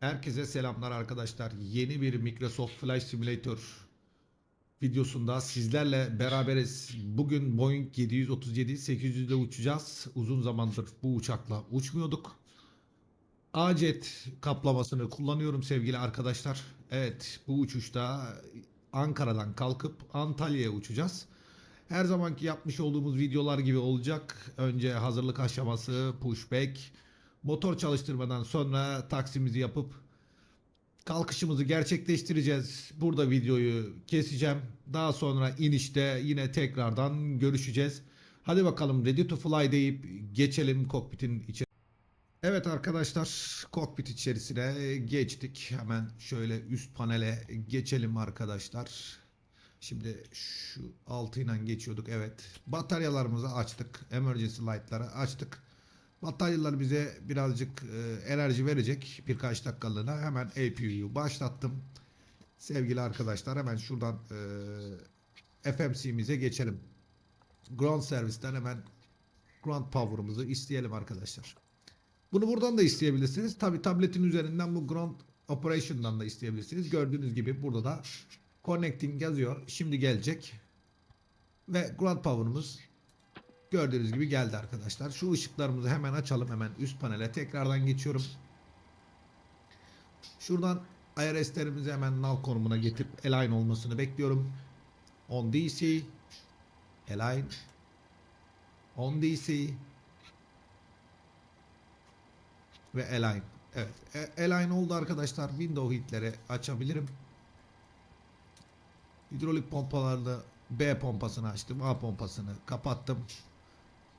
Herkese selamlar arkadaşlar. Yeni bir Microsoft Flight Simulator videosunda sizlerle beraberiz. Bugün Boeing 737-800'de uçacağız. Uzun zamandır bu uçakla uçmuyorduk. A-Jet kaplamasını kullanıyorum sevgili arkadaşlar. Evet bu uçuşta Ankara'dan kalkıp Antalya'ya uçacağız. Her zamanki yapmış olduğumuz videolar gibi olacak. Önce hazırlık aşaması, pushback, motor çalıştırmadan sonra taksimizi yapıp kalkışımızı gerçekleştireceğiz. Burada videoyu keseceğim. Daha sonra inişte yine tekrardan görüşeceğiz. Hadi bakalım ready to fly deyip geçelim kokpitin içine. Evet arkadaşlar kokpit içerisine geçtik. Hemen şöyle üst panele geçelim arkadaşlar. Şimdi şu altıyla geçiyorduk evet. Bataryalarımızı açtık. Emergency light'ları açtık. Bataryalar bize birazcık e, enerji verecek birkaç dakikalığına. Hemen APU'yu başlattım. Sevgili arkadaşlar hemen şuradan e, FMC'mize geçelim. Ground Service'ten hemen Ground Power'ımızı isteyelim arkadaşlar. Bunu buradan da isteyebilirsiniz. Tabi tabletin üzerinden bu Ground Operation'dan da isteyebilirsiniz. Gördüğünüz gibi burada da Connecting yazıyor. Şimdi gelecek. Ve Ground Power'ımız gördüğünüz gibi geldi arkadaşlar. Şu ışıklarımızı hemen açalım. Hemen üst panele tekrardan geçiyorum. Şuradan IRS'lerimizi hemen null konumuna getirip align olmasını bekliyorum. On DC align on DC ve align. Evet. e- Align oldu arkadaşlar. Window hitleri açabilirim. Hidrolik pompalarda B pompasını açtım. A pompasını kapattım.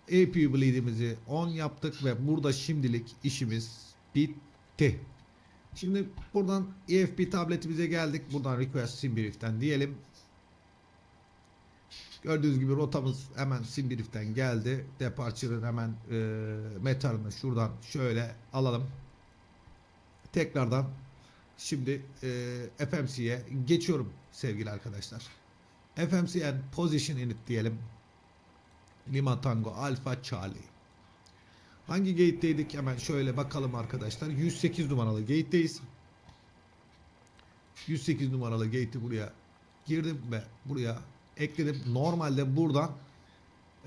APU bleed'imizi on yaptık ve burada şimdilik işimiz bitti. Şimdi buradan EFB tabletimize geldik. Buradan request simbrief'ten diyelim. Gördüğünüz gibi rotamız hemen simbrief'ten geldi. Departure'ın hemen e, metalini şuradan şöyle alalım. Tekrardan şimdi e, FMC'ye geçiyorum sevgili arkadaşlar. FMC and position init diyelim. Lima Tango Alpha Charlie. Hangi gate'deydik? Hemen şöyle bakalım arkadaşlar. 108 numaralı gate'deyiz. 108 numaralı gate'i buraya girdim ve buraya ekledim. Normalde buradan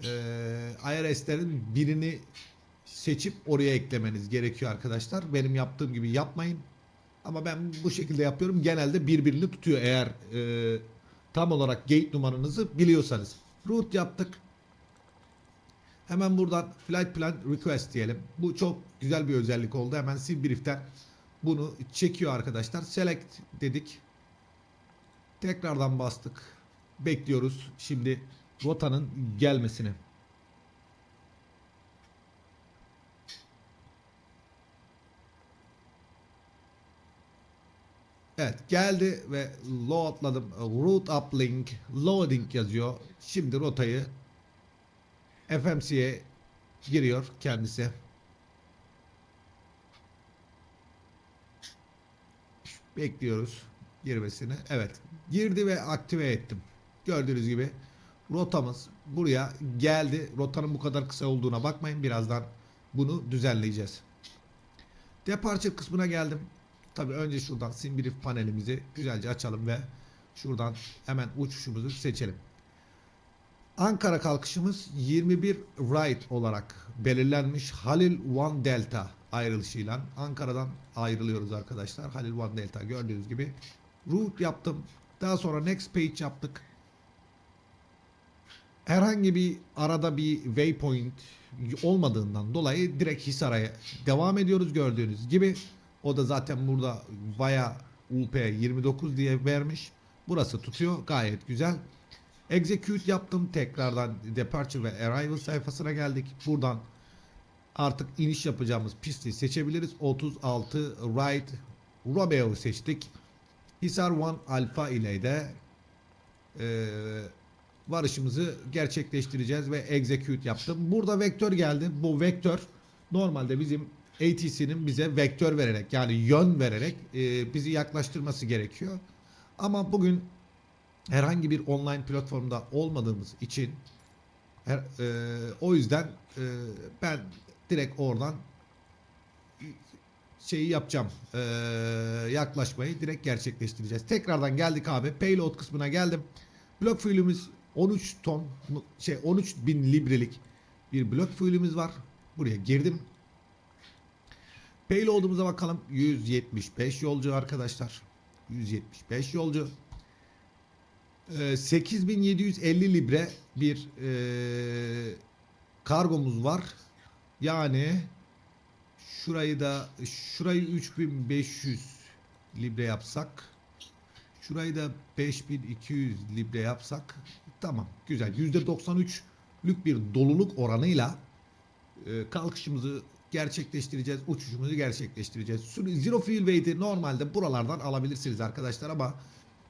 eee IRS'lerin birini seçip oraya eklemeniz gerekiyor arkadaşlar. Benim yaptığım gibi yapmayın. Ama ben bu şekilde yapıyorum. Genelde birbirini tutuyor eğer eee, tam olarak gate numaranızı biliyorsanız. Root yaptık. Hemen buradan flight plan request diyelim. Bu çok güzel bir özellik oldu. Hemen SimBrief'ten bunu çekiyor arkadaşlar. Select dedik. Tekrardan bastık. Bekliyoruz şimdi rotanın gelmesini. Evet geldi ve loadladım. Route uplink loading yazıyor. Şimdi rotayı FMC'ye giriyor kendisi. Bekliyoruz girmesini. Evet. Girdi ve aktive ettim. Gördüğünüz gibi rotamız buraya geldi. Rotanın bu kadar kısa olduğuna bakmayın. Birazdan bunu düzenleyeceğiz. Departure kısmına geldim. Tabii önce şuradan simbrief panelimizi güzelce açalım ve şuradan hemen uçuşumuzu seçelim. Ankara kalkışımız 21 right olarak belirlenmiş. Halil One Delta ayrılışıyla Ankara'dan ayrılıyoruz arkadaşlar. Halil One Delta gördüğünüz gibi. Route yaptım. Daha sonra next page yaptık. Herhangi bir arada bir waypoint olmadığından dolayı direkt Hisar'a devam ediyoruz gördüğünüz gibi. O da zaten burada via UP 29 diye vermiş. Burası tutuyor. Gayet güzel. Execute yaptım. Tekrardan Departure ve Arrival sayfasına geldik. Buradan artık iniş yapacağımız pisti seçebiliriz. 36 Right Romeo seçtik. Hisar One Alpha ile de e, varışımızı gerçekleştireceğiz ve execute yaptım. Burada vektör geldi. Bu vektör normalde bizim ATC'nin bize vektör vererek yani yön vererek e, bizi yaklaştırması gerekiyor. Ama bugün herhangi bir online platformda olmadığımız için her, e, o yüzden e, ben direkt oradan şeyi yapacağım. Ee, yaklaşmayı direkt gerçekleştireceğiz. Tekrardan geldik abi. Payload kısmına geldim. Blok fuel'ümüz 13 ton şey 13 bin librelik bir blok fuel'ümüz var. Buraya girdim. Payload'umuza bakalım. 175 yolcu arkadaşlar. 175 yolcu. Ee, 8750 libre bir ee, kargomuz var. Yani şurayı da şurayı 3500 libre yapsak şurayı da 5200 libre yapsak tamam güzel %93'lük bir doluluk oranıyla e, kalkışımızı gerçekleştireceğiz. Uçuşumuzu gerçekleştireceğiz. Zero fuel weight'i normalde buralardan alabilirsiniz arkadaşlar ama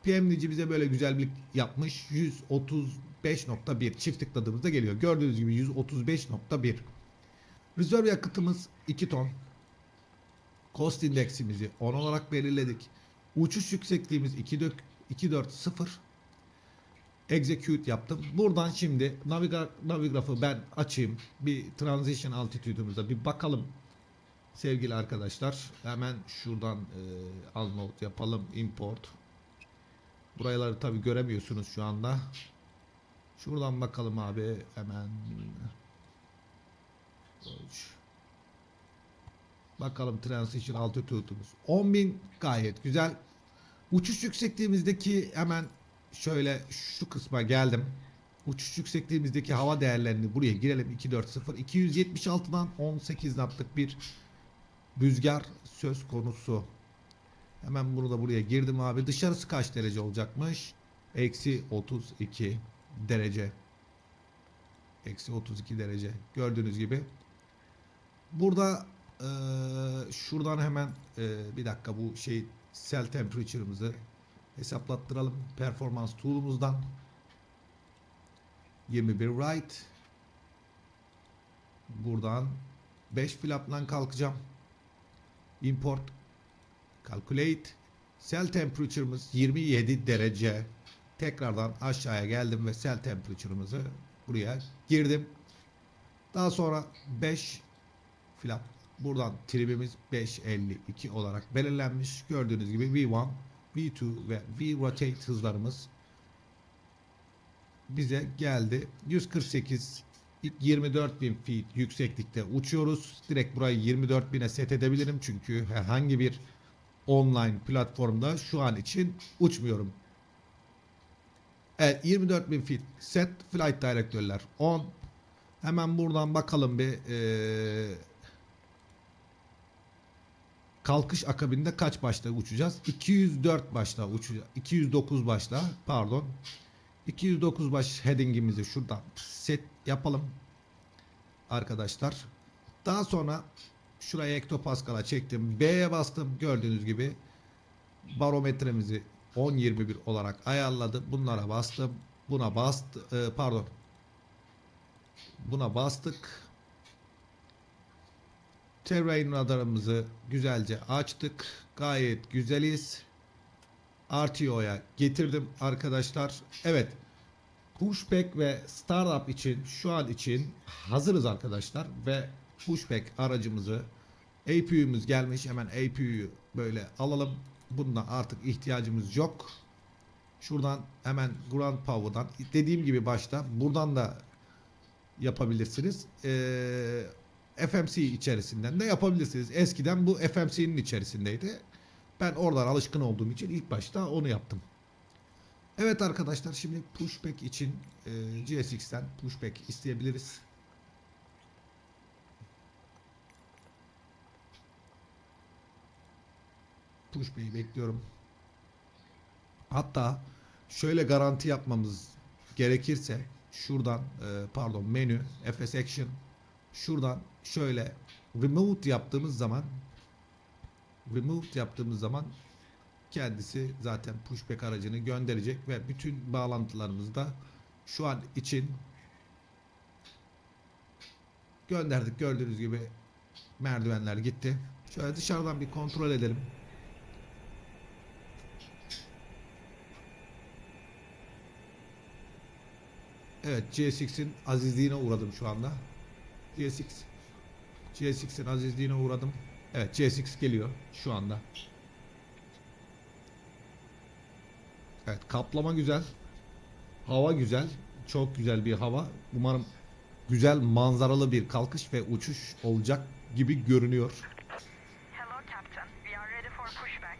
PMDC bize böyle güzel bir yapmış. 135.1 çift tıkladığımızda geliyor. Gördüğünüz gibi 135.1. Rezerv yakıtımız 2 ton. Cost indeksimizi 10 olarak belirledik. Uçuş yüksekliğimiz 2.4 240. Execute yaptım. Buradan şimdi naviga, navigrafı ben açayım. Bir transition altitude'umuza bir bakalım. Sevgili arkadaşlar hemen şuradan e, unload yapalım import. Buraları tabi göremiyorsunuz şu anda. Şuradan bakalım abi hemen. Bakalım transition altitude'umuz. 10.000 gayet güzel. Uçuş yüksekliğimizdeki hemen şöyle şu kısma geldim. Uçuş yüksekliğimizdeki hava değerlerini buraya girelim. 240 276'dan 18 knotlık bir rüzgar söz konusu. Hemen bunu buraya girdim abi. Dışarısı kaç derece olacakmış? Eksi 32 derece. Eksi 32 derece. Gördüğünüz gibi. Burada eee, şuradan hemen eee, bir dakika bu şey cell temperature'ımızı hesaplattıralım. Performans tool'umuzdan 21 right. Buradan 5 flap'la kalkacağım. Import calculate cell temperature'ımız 27 derece. Tekrardan aşağıya geldim ve cell temperature'ımızı buraya girdim. Daha sonra 5 flap buradan tribimiz 552 olarak belirlenmiş. Gördüğünüz gibi V1, V2 ve V rotate hızlarımız bize geldi. 148 ilk 24.000 feet yükseklikte uçuyoruz. Direkt burayı 24.000'e set edebilirim çünkü herhangi bir online platformda şu an için uçmuyorum. Evet 24.000 feet set flight direktörler 10. Hemen buradan bakalım bir eee, kalkış akabinde kaç başta uçacağız? 204 başta uçacağız. 209 başta pardon. 209 baş headingimizi şuradan set yapalım. Arkadaşlar. Daha sonra şuraya hektopaskal'a çektim. B'ye bastım. Gördüğünüz gibi barometremizi 10-21 olarak ayarladı. Bunlara bastım. Buna bastı. e, pardon. Buna bastık. Terrain radarımızı güzelce açtık. Gayet güzeliz. RTO'ya getirdim arkadaşlar. Evet. Pushback ve startup için şu an için hazırız arkadaşlar ve pushback aracımızı APU'muz gelmiş. Hemen APU'yu böyle alalım. Bunda artık ihtiyacımız yok. Şuradan hemen Ground Power'dan dediğim gibi başta buradan da yapabilirsiniz. Ee, FMC içerisinden de yapabilirsiniz. Eskiden bu FMC'nin içerisindeydi. Ben oradan alışkın olduğum için ilk başta onu yaptım. Evet arkadaşlar şimdi pushback için e, GSX'ten pushback isteyebiliriz. Pushback'i bekliyorum. Hatta şöyle garanti yapmamız gerekirse şuradan e, pardon menü FS Action şuradan şöyle remove yaptığımız zaman remove yaptığımız zaman kendisi zaten pushback aracını gönderecek ve bütün bağlantılarımızda şu an için gönderdik gördüğünüz gibi merdivenler gitti. Şöyle dışarıdan bir kontrol edelim. Evet GSX'in azizliğine uğradım şu anda. GSX GSX'in azizliğine uğradım. Evet C6 geliyor şu anda. Evet kaplama güzel. Hava güzel. Çok güzel bir hava. Umarım güzel manzaralı bir kalkış ve uçuş olacak gibi görünüyor. Hello, Captain. We are ready for pushback.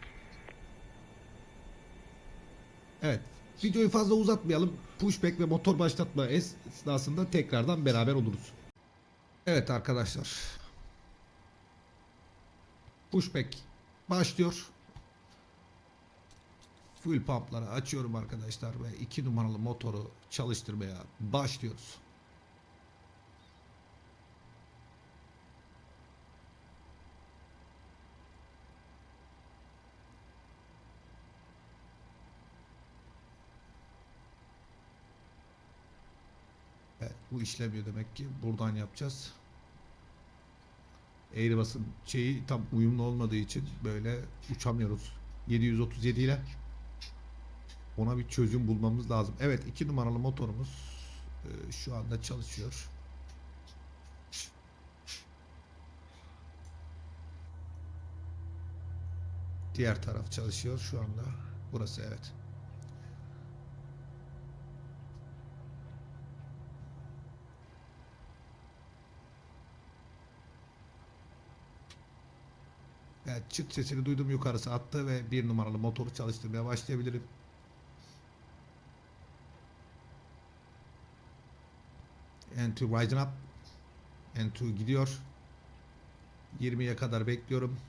Evet. Videoyu fazla uzatmayalım. Pushback ve motor başlatma esnasında tekrardan beraber oluruz. Evet arkadaşlar. Pushback başlıyor. Fuel pumpları açıyorum arkadaşlar ve 2 numaralı motoru çalıştırmaya başlıyoruz. Evet, bu işlemiyor demek ki. Buradan yapacağız. Airbus'un şeyi tam uyumlu olmadığı için böyle uçamıyoruz. 737 ile ona bir çözüm bulmamız lazım. Evet, iki numaralı motorumuz e, şu anda çalışıyor. Diğer taraf çalışıyor şu anda. Burası evet. Evet, çıt sesini duydum yukarısı attı ve bir numaralı motoru çalıştırmaya başlayabilirim. N2 rising up. N2 gidiyor. 20'ye kadar bekliyorum.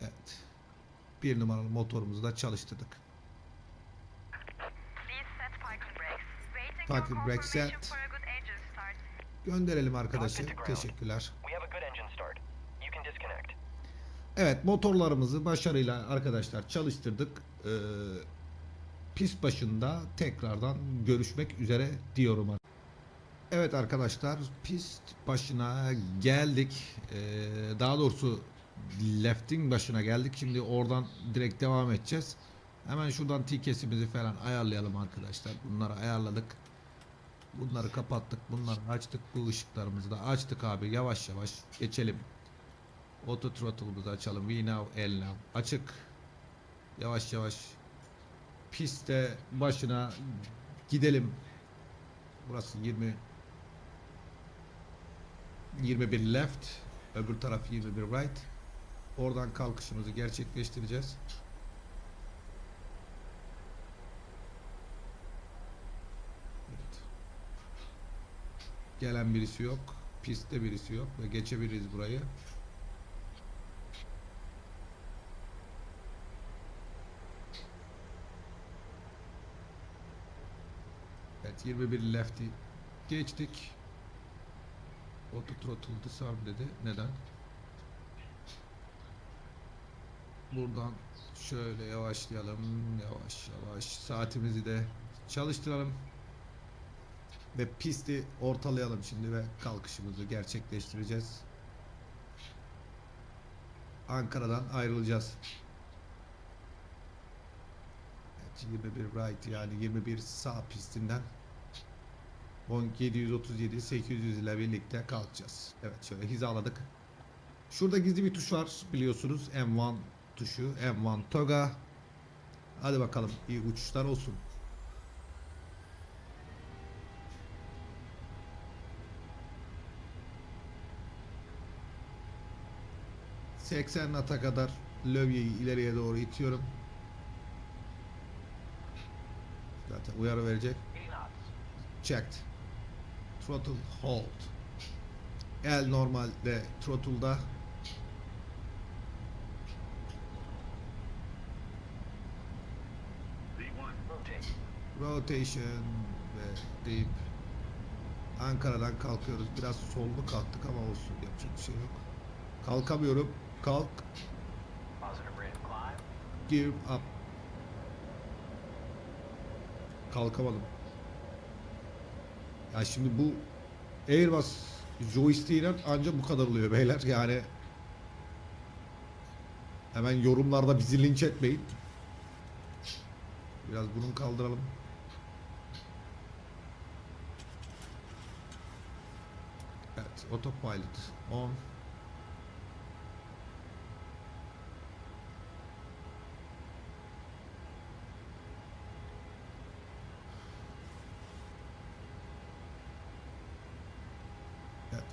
Evet. Bir numaralı motorumuzu da çalıştırdık. Parking brake set. Gönderelim arkadaşı. Teşekkürler. Evet motorlarımızı başarıyla arkadaşlar çalıştırdık. Ee, pist başında tekrardan görüşmek üzere diyorum. Evet arkadaşlar pist başına geldik. Ee, daha doğrusu lefting başına geldik. Şimdi oradan direkt devam edeceğiz. Hemen şuradan tikesimizi falan ayarlayalım arkadaşlar. Bunları ayarladık. Bunları kapattık. Bunları açtık. Bu ışıklarımızı da açtık abi. Yavaş yavaş geçelim. Auto throttle'ımızı açalım. We now, L now. Açık. Yavaş yavaş. Piste başına gidelim. Burası 20 21 left. Öbür taraf 21 right. Oradan kalkışımızı gerçekleştireceğiz. Gelen birisi yok. Pistte birisi yok ve geçebiliriz burayı. Evet 21 lefty geçtik. Auto throttle disarm dedi. Neden? Buradan şöyle yavaşlayalım. Yavaş yavaş saatimizi de çalıştıralım. Ve pisti ortalayalım şimdi ve kalkışımızı gerçekleştireceğiz. Ankara'dan ayrılacağız. Evet, 21 right yani 21 sağ pistinden Boeing 737 800 ile birlikte kalkacağız. Evet şöyle hizaladık. Şurada gizli bir tuş var biliyorsunuz. M1 tuşu. M1 toga. Hadi bakalım iyi uçuşlar olsun. ...80 nata kadar lövyeyi ileriye doğru itiyorum. Zaten uyarı verecek. Checked. Throttle hold. El normalde throttle'da. Rotation ve deep. Ankara'dan kalkıyoruz. Biraz sollu kalktık ama olsun. Yapacak bir şey yok. Kalkamıyorum. Kalk. Gear up. Kalkamadım. Ya şimdi bu Airbus joystick'ler ancak bu kadar oluyor beyler. Yani hemen yorumlarda bizi linç etmeyin. Biraz burun kaldıralım. autopilot on.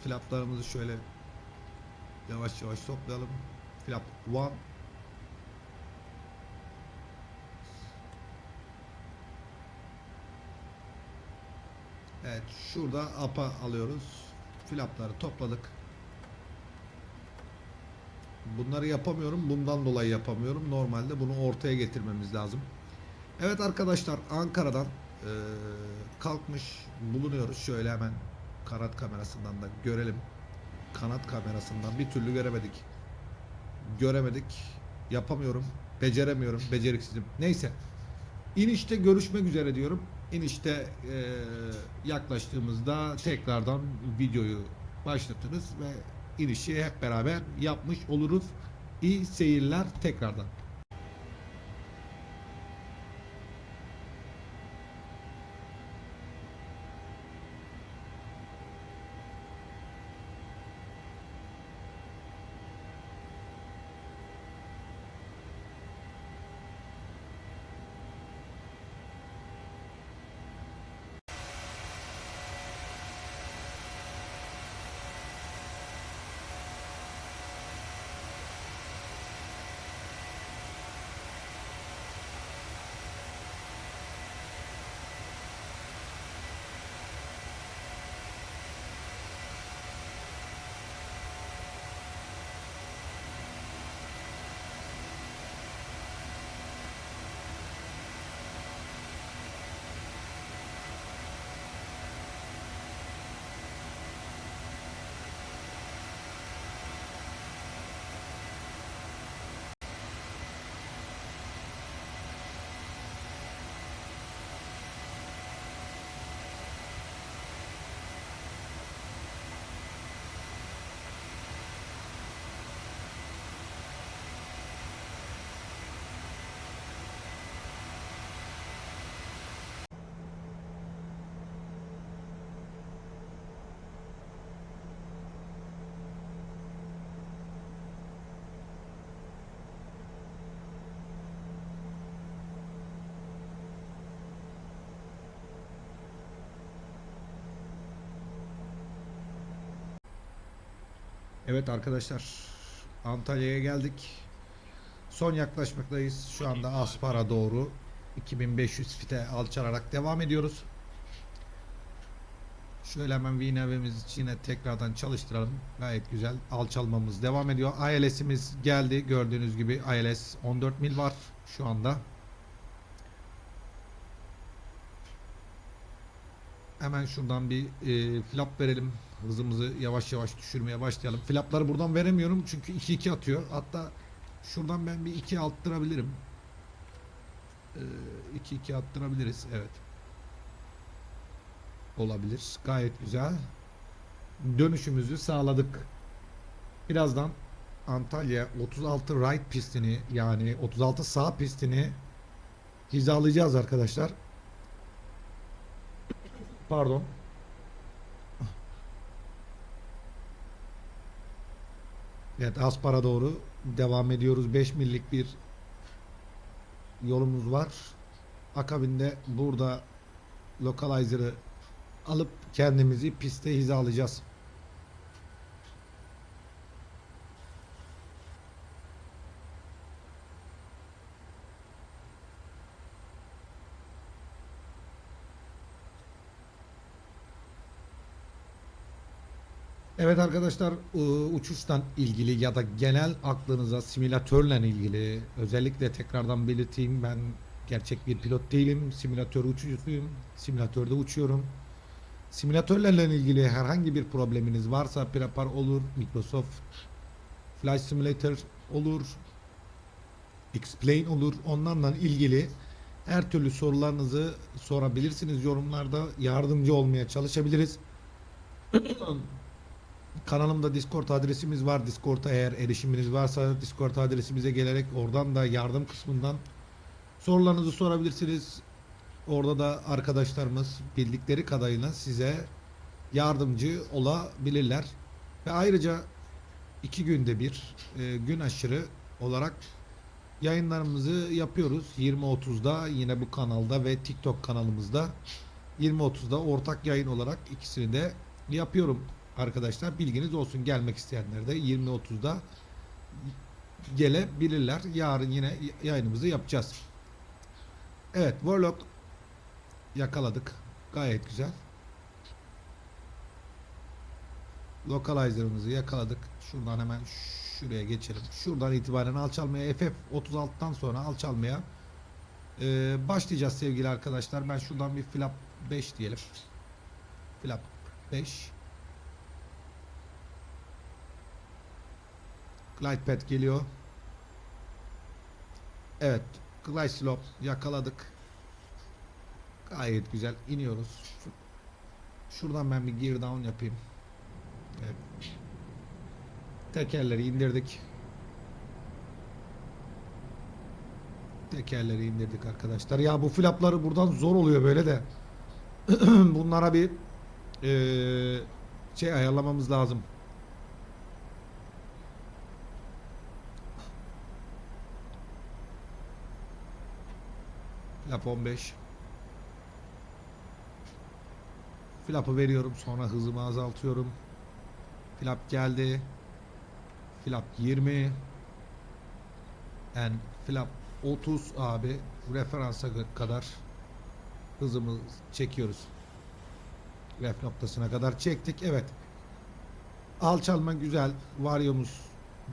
Flaplarımızı şöyle yavaş yavaş toplayalım. Flap 1 Evet şurada apa alıyoruz. Flapları topladık. Bunları yapamıyorum. Bundan dolayı yapamıyorum. Normalde bunu ortaya getirmemiz lazım. Evet arkadaşlar Ankara'dan eee, kalkmış bulunuyoruz. Şöyle hemen kanat kamerasından da görelim. Kanat kamerasından bir türlü göremedik. Göremedik. Yapamıyorum. Beceremiyorum. Beceriksizim. Neyse. İnişte görüşmek üzere diyorum. İnişte eee, yaklaştığımızda tekrardan videoyu başlatırız ve inişi hep beraber yapmış oluruz. İyi seyirler tekrardan. Evet arkadaşlar Antalya'ya geldik. Son yaklaşmaktayız. Şu anda Aspar'a doğru 2500 fite alçalarak devam ediyoruz. Şöyle hemen VNV'mizi yine tekrardan çalıştıralım. Gayet güzel. Alçalmamız devam ediyor. ILS'imiz geldi. Gördüğünüz gibi ILS 14 mil var şu anda. Hemen şuradan bir e, flap verelim. Hızımızı yavaş yavaş düşürmeye başlayalım. Flapları buradan veremiyorum çünkü 2-2 atıyor. Hatta şuradan ben bir 2 attırabilirim. 2-2 attırabiliriz. Evet. Olabilir. Gayet güzel. Dönüşümüzü sağladık. Birazdan Antalya 36 right pistini yani 36 sağ pistini hizalayacağız arkadaşlar. Pardon. Evet Aspar'a doğru devam ediyoruz. 5 millik bir yolumuz var. Akabinde burada localizer'ı alıp kendimizi piste hizalayacağız. Evet arkadaşlar ı, uçuştan ilgili ya da genel aklınıza simülatörle ilgili özellikle tekrardan belirteyim ben gerçek bir pilot değilim. Simülatör uçucusuyum. Simülatörde uçuyorum. Simülatörlerle ilgili herhangi bir probleminiz varsa Prepar olur, Microsoft Flight Simulator olur, Explain olur. Onlarla ilgili her türlü sorularınızı sorabilirsiniz yorumlarda. Yardımcı olmaya çalışabiliriz. Kanalımda Discord adresimiz var. Discord'a eğer erişiminiz varsa Discord adresimize gelerek oradan da yardım kısmından sorularınızı sorabilirsiniz. Orada da arkadaşlarımız bildikleri kadarıyla size yardımcı olabilirler. Ve ayrıca iki günde bir e, gün aşırı olarak yayınlarımızı yapıyoruz. 20.30'da yine bu kanalda ve TikTok kanalımızda 20.30'da ortak yayın olarak ikisini de yapıyorum arkadaşlar. Bilginiz olsun gelmek isteyenler de 20.30'da gelebilirler. Yarın yine yayınımızı yapacağız. Evet Warlock yakaladık. Gayet güzel. Localizer'ımızı yakaladık. Şuradan hemen şuraya geçelim. Şuradan itibaren alçalmaya FF 36'dan sonra alçalmaya ee, başlayacağız sevgili arkadaşlar. Ben şuradan bir flap 5 diyelim. Flap 5. Glide pad geliyor. Evet. Glide slope yakaladık. Gayet güzel. iniyoruz. Şu- Şuradan ben bir gear down yapayım. Evet. Tekerleri indirdik. Tekerleri indirdik arkadaşlar. Ya bu flapları buradan zor oluyor böyle de. Bunlara bir eee, şey ayarlamamız lazım. Flap 15. Flap'ı veriyorum sonra hızımı azaltıyorum. Flap geldi. Flap 20. And flap 30 abi referansa kadar hızımı çekiyoruz. Ref noktasına kadar çektik. Evet. Alçalma güzel. Varyomuz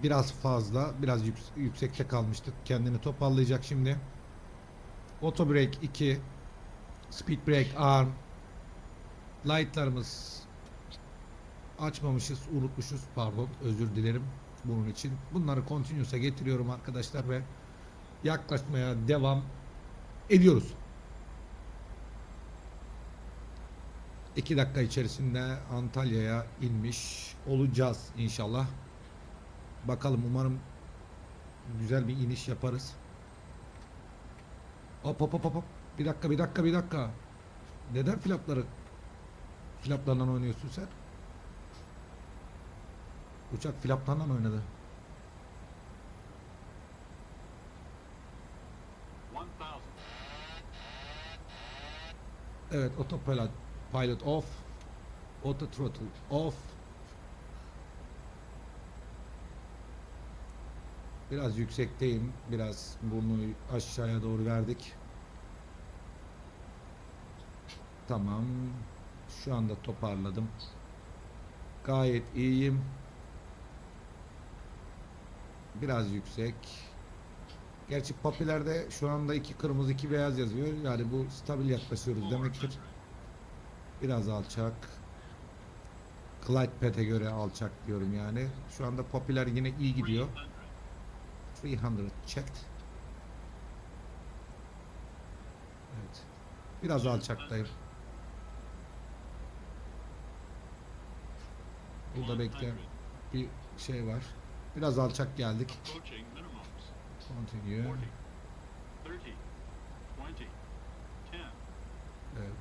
biraz fazla. Biraz yüks- yüksekte kalmıştık. Kendini toparlayacak şimdi. Auto brake 2. Speed brake arm. Light'larımız açmamışız, unutmuşuz. Pardon, özür dilerim bunun için. Bunları continuous'a getiriyorum arkadaşlar ve yaklaşmaya devam ediyoruz. 2 dakika içerisinde Antalya'ya inmiş olacağız inşallah. Bakalım umarım güzel bir iniş yaparız. Hop hop hop hop. Bir dakika bir dakika bir dakika. Neden flapları flaplardan oynuyorsun sen? Uçak flaplardan oynadı. Evet autopilot pilot off. Auto throttle off. Biraz yüksekteyim. Biraz burnu aşağıya doğru verdik. Tamam. Şu anda toparladım. Gayet iyiyim. Biraz yüksek. Gerçi popülerde şu anda iki kırmızı iki beyaz yazıyor. Yani bu stabil yaklaşıyoruz demektir. Biraz alçak. Glide Path'e göre alçak diyorum yani. Şu anda popüler yine iyi gidiyor. 300 checked. Evet. Biraz alçaktayım. Burada bekleyen bir şey var. Biraz alçak geldik. Continue. 40, 30, 20, 10.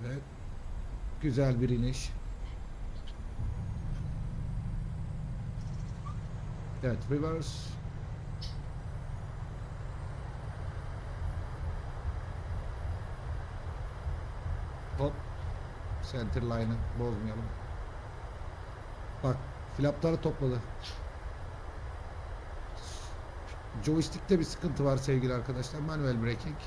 Evet. Güzel bir iniş. Evet, reverse. Hop. Center line'ı bozmayalım. Bak, flapları topladı. Joystick'te bir sıkıntı var sevgili arkadaşlar. Manuel braking.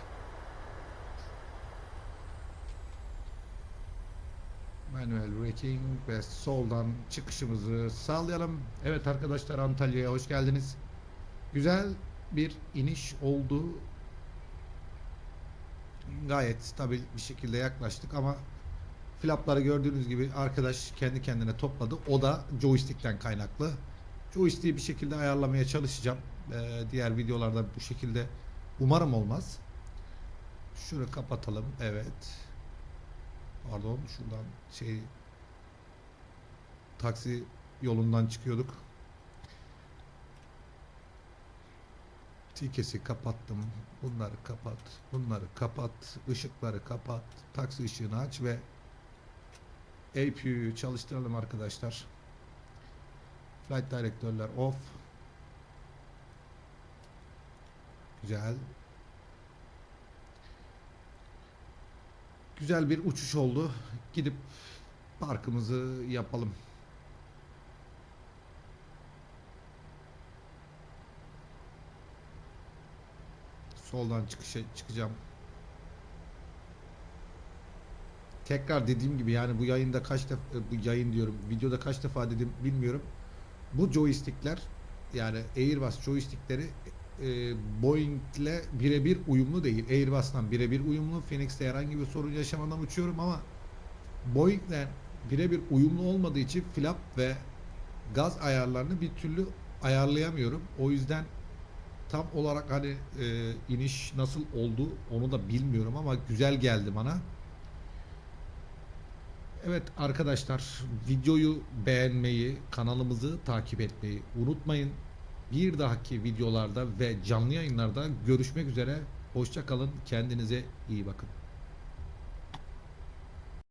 Manuel braking ve soldan çıkışımızı sağlayalım. Evet arkadaşlar Antalya'ya hoş geldiniz. Güzel bir iniş oldu. Gayet stabil bir şekilde yaklaştık ama flapları gördüğünüz gibi arkadaş kendi kendine topladı. O da joystick'ten kaynaklı. Joystick'i bir şekilde ayarlamaya çalışacağım. Ee, diğer videolarda bu şekilde umarım olmaz. Şunu kapatalım. Evet. Pardon şuradan şey taksi yolundan çıkıyorduk. Tikesi kapattım. Bunları kapat. Bunları kapat. ışıkları kapat. Taksi ışığını aç ve APU'yu çalıştıralım arkadaşlar. Flight direktörler off. Güzel. Güzel bir uçuş oldu. Gidip parkımızı yapalım. Soldan çıkışa çıkacağım. Tekrar dediğim gibi yani bu yayında kaç defa bu yayın diyorum videoda kaç defa dedim bilmiyorum. Bu joystickler yani Airbus joystickleri e, Boeing'le birebir uyumlu değil. Airbus'tan birebir uyumlu. Phoenix'te herhangi bir sorun yaşamadan uçuyorum ama Boeing'le birebir uyumlu olmadığı için flap ve gaz ayarlarını bir türlü ayarlayamıyorum. O yüzden tam olarak hani e, iniş nasıl oldu onu da bilmiyorum ama güzel geldi bana. Evet arkadaşlar videoyu beğenmeyi, kanalımızı takip etmeyi unutmayın. Bir dahaki videolarda ve canlı yayınlarda görüşmek üzere. Hoşça kalın. Kendinize iyi bakın.